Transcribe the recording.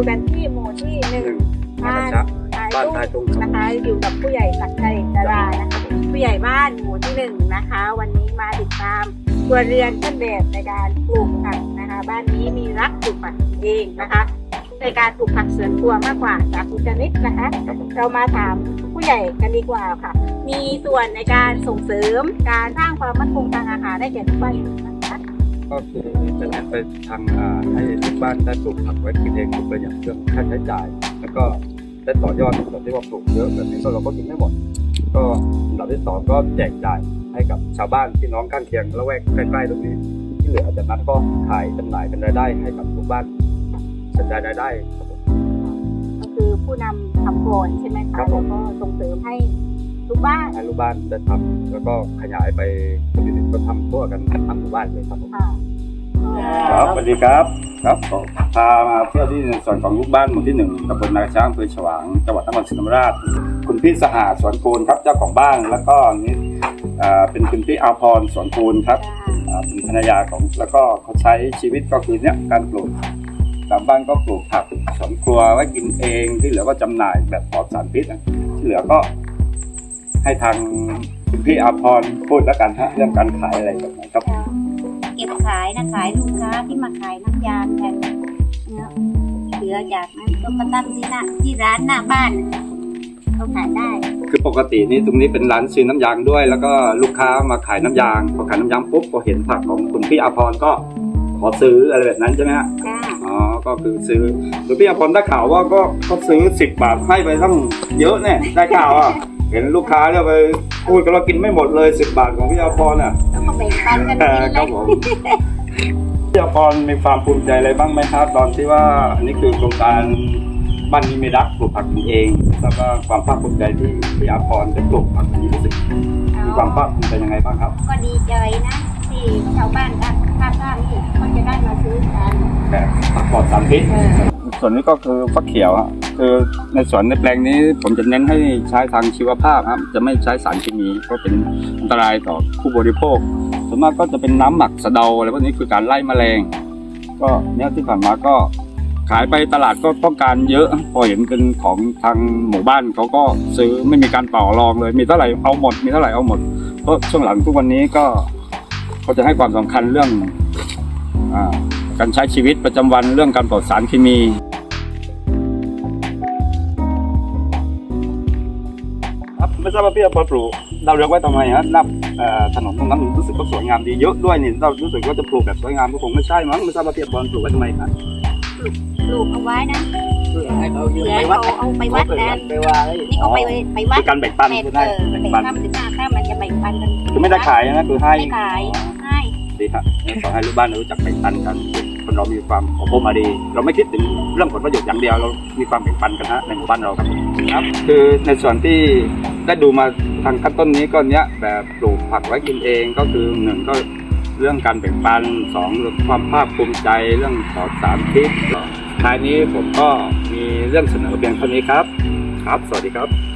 ู่กันที่หมู่ที่หนึ่งบ้านบ้ตายตุ้งนะคะอยู่กับผู้ใหญ่สักดิ์ชัยดารานะคะผู้ใหญ่บ้านหมู่ที่หนึ่งนะคะ วันนี้มาติดตามตัวเรียนต้นแบบในการปลูกผักนะคะ บ้านนี้มีรักปลูกผักเองนะคะในการปลูกผักสวนครัวมากกว่าจากคุณจนิดนะคะ เรามาถามผู้ใหญ่กันดีกว่าค่ะ มีส่วนในการส่งเสริมการสร้างความมั่นคงทางอาหารได้แก่ทุกบ้าน ก็คือจะเน้นไปทางอ่าให้ทุกบ้านได้ปลูกผักไว้กินเองถูกประหยัดเรื่องค่าใช้จ่าย แล้วก็ได้ต่อยอดในส่วนที่ว่าปลูกเยอะแบบนี้ก็เราก็กินไม่หมด ก็อันดับที่สองก็แจกจ่ายให้กับชาวบ้านพี่น้องข้างเคียงละแวกใกล้ๆตรงนี้ ที่เหลือจากนั้นก็ขายจำหน่ายเป็นรายได้ให้กับทุกบ้านสัญญารายได้ครับผมก็คือผู้นำทำโกนใช่ไหมครัคะบผแล้วมก็ส่งเสริมให้ ทุกบ้านให้ลูกบ้านได้ทำแล้วก็ขยายไปคนอื่นๆก็ทำทั่วกันทั้งหมู่บ้านเลยครับผม ค่ะครับสวัสดีครับ ครับผมพามาเที่ยวที่ในส่วนของลูกบ้านหมู่ที่หนึ่งตำบลนาช้างอำเภอฉวางจังหวัดนครศรีธรรมราช คุณพี่สหาสวนคูณครับเจ้าของบ้านแล้วก็นี่อ่าเป็นคุณพี่อาพรสวนคูณครับอ่าเป็นภรรยาของแล้วก็เขาใช้ชีวิตก็คือเนี่ยการปลูกตามบ้านก็ปลูกผักสวนครัวไว้กินเองที่เหลือก็จำหน่ายแบบปลอดสารพิษอะที่เหลือก็ ให้ทางคุณพี่อาพรพูดแล้วกันฮะเรื่องการขายอะไรแบบไหนครับ เก็บขายนะขายลูกค้าที่มาขายน้ำยางกันเนี่ยเหลือจากนั้นก็มาตั้งที่หน้าที่ร้านหน้าบ้านเขาขายได้ คือปกตินี่ตรงนี้เป็นร้านซื้อน้ำยางด้วย แล้วก็ลูกค้ามาขายน้ำยางพอขายน้ำยางปุ๊บพอเห็นผักของคุณพี่อาพรก็ขอซื้ออะไรแบบนั้นใช่ไหมฮะจ้าอ๋อ ก็คือซื้อคุณพี่อาพรได้ข่าวว่าก็ก็ซื้อสิบบาทให้ไปตั้งเยอะเนี่ยได้ข่าวอะ เห็นลูกค้าเนี่ยไปพูดกันเรากินไม่หมดเลยสิบบาทของพี่อาพรอะแล้วก็แบ่งปันกันเอกิอนเลครับยผมพี่อาพรมีความภูมิใจอะไรบ้างไหมครับ ตอนที่ว่าอันนี้คือโครงการบ้านนี้ไม่รักปลูกผักกินเองแล้วก็ความภาคภูมิใจที่พี่อาพรได้ปลูกผักกินรู้สึกมีความภาคภูมิใจยังไงบ้างครับก็ดีใจนะที่ชาวบ้านข้างข้างๆนี่เขาจะได้มาซื้อกัน แบบผักปลอดสารพิษเออส่วนนี้ก็คือฟักเขียวฮะ คือในสวนในแปลงนี้ผมจะเน้นให้ใช้ทางชีวภาพครับจะไม่ใช้สารเคมีเพราะเป็นอันตรายต่อผู้บริโภคส่วนมากก็จะเป็นน้ำหมักสะเดาอะไรพวกนี้คือการไล่แมลง ก็เนี่ยที่ผ่านมาก็ขายไปตลาดก็ต้องการเยอะ พอเห็นเป็นของทางหมู่บ้านเขาก็ซื้อไม่มีการต่อรองเลย มีเท่าไหร่เอาหมด มีเท่าไหร่เอาหมดเพราะช่วงหลังทุกวันนี้ก็เขาจะให้ความสำคัญเรื่องอการใช้ชีวิตประจำวันเรื่องการปลอดสารเคมี ครับไม่ทราบว่าพี่เอาปลูกเราเลือกไว้ทำไมฮะนับเอ่อถนนตรงนั้นรู้สึกว่าสวยงามดีเยอะด้วยนี่เรารู้สึกว่าจะปลูกแบบสวยงามก็คงไม่ใช่มั้งไม่ทราบว่าพี่เอาปลูกไว้ทำไมครับปลูกเอาไว้นะเพื่อให้เขาเหยืลืมอไปวัดเขาเอาไปวัดกันไปว่าให้นี่เขาไปไปวัดคือการแบ่งปันแบ่งคือเอให้อแบ่งแบ่งปันข้ามถึงห้าข้ามมันจะแบ่งปันกันคือไม่ได้ขายนะคือให้ไม่ขายให้ดีครับขอให้ลูกบ้านรู้จักแบ่งปันกันคนเรามีความอบรมมาดี เราไม่คิดถึงเรื่องผลประโยชน์อย่างเดียวเรามีความแบ่งปันกันฮะในหมู่บ้านเราครับครับคือในส่วนที่ ได้ดูมาทางขั้นต้นนี้ก็เนี้ยแบบปลูกผักไว้กินเองก็คือหนึ่งก็เรื่องการแบ่งปันสองเรื่องความภาคภูมิใจเรื่องปลอดสารพิษท้ายนี้ผมก็มีเรื่องเสนอเพียงเท่านี้ครับ ครับ สวัสดีครับ